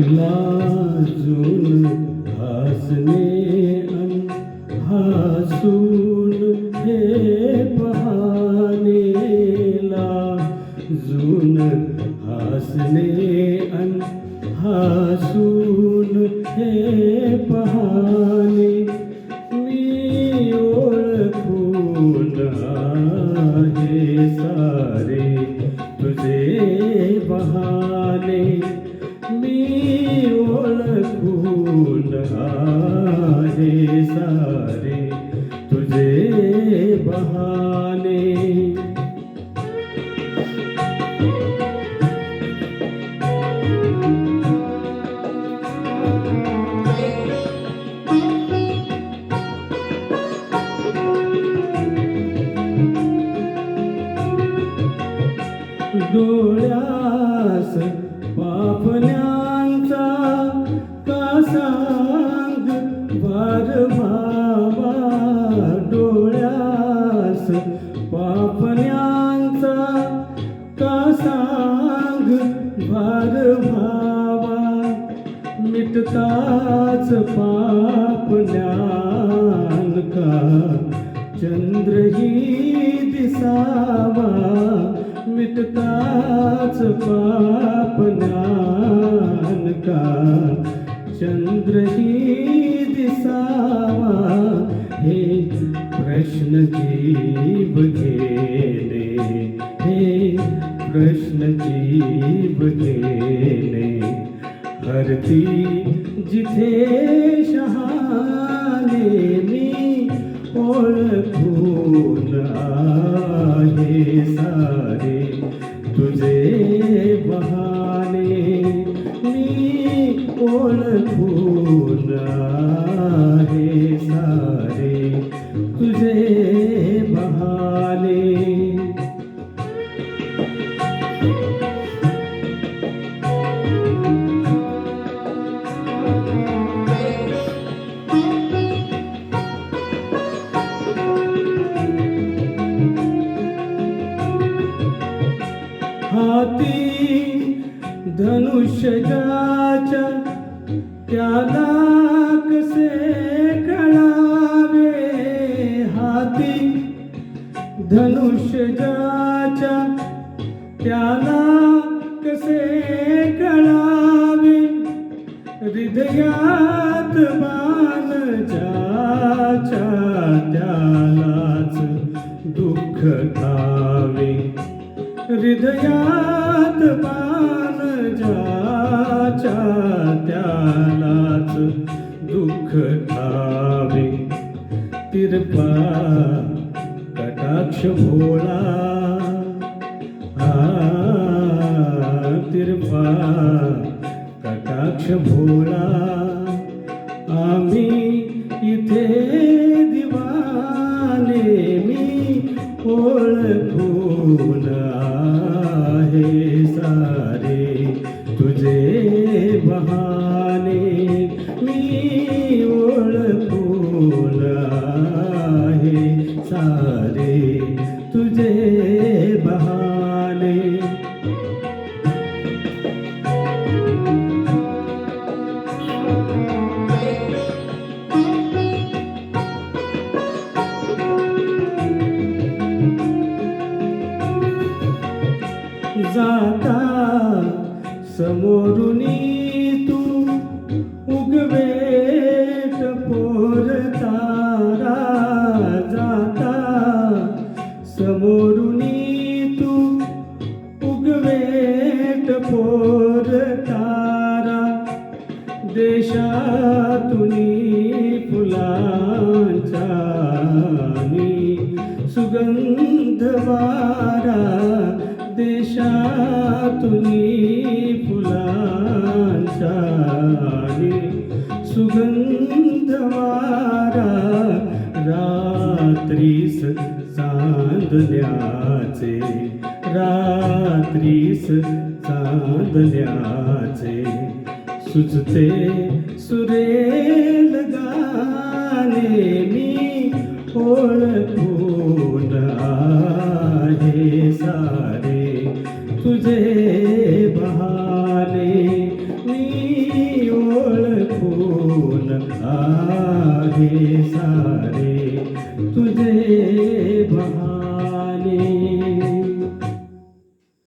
लाजून हंसने अनहासून हे बहाने लाजून हंसने अनहासून हे बहाने तुझे पापण्यांचा का सांग भार भावा मिटताच पापण्यान का? चंद्रही दिसावा. मिटताच पापण्यान का? चंद्रही दिसावा. हे प्रश्न जी हे कृष्ण जीव घेणे. हरती जिथे शहाणे मी ओळखून आहे सारे. तुझे बहाने मी ओळखून धनुष्यजाच्या त्याला कसे कळावे? हृदयात बाण ज्याच्या त्यालाच दुःख खावे हृदयात बाण ज्याच्या त्यालाच दुःख खावे तिरपा कटाक्ष भोळा हा तिरपा कटाक्ष भोळा आम्ही इथे दिवाने मी ओळखून समोरुनी तू उगवेट पोर तारा जाता. समोरुनी तू उगवेट पोर तारा. देशातुनी फुलांचा आणि सुगंध वारा. देशातून फुलांचा सुगंध वारा रात्रीस चांदल्याचे रात्रीस चांदल्याचे सुचते सुरेल गाणे मी ओळखू आगे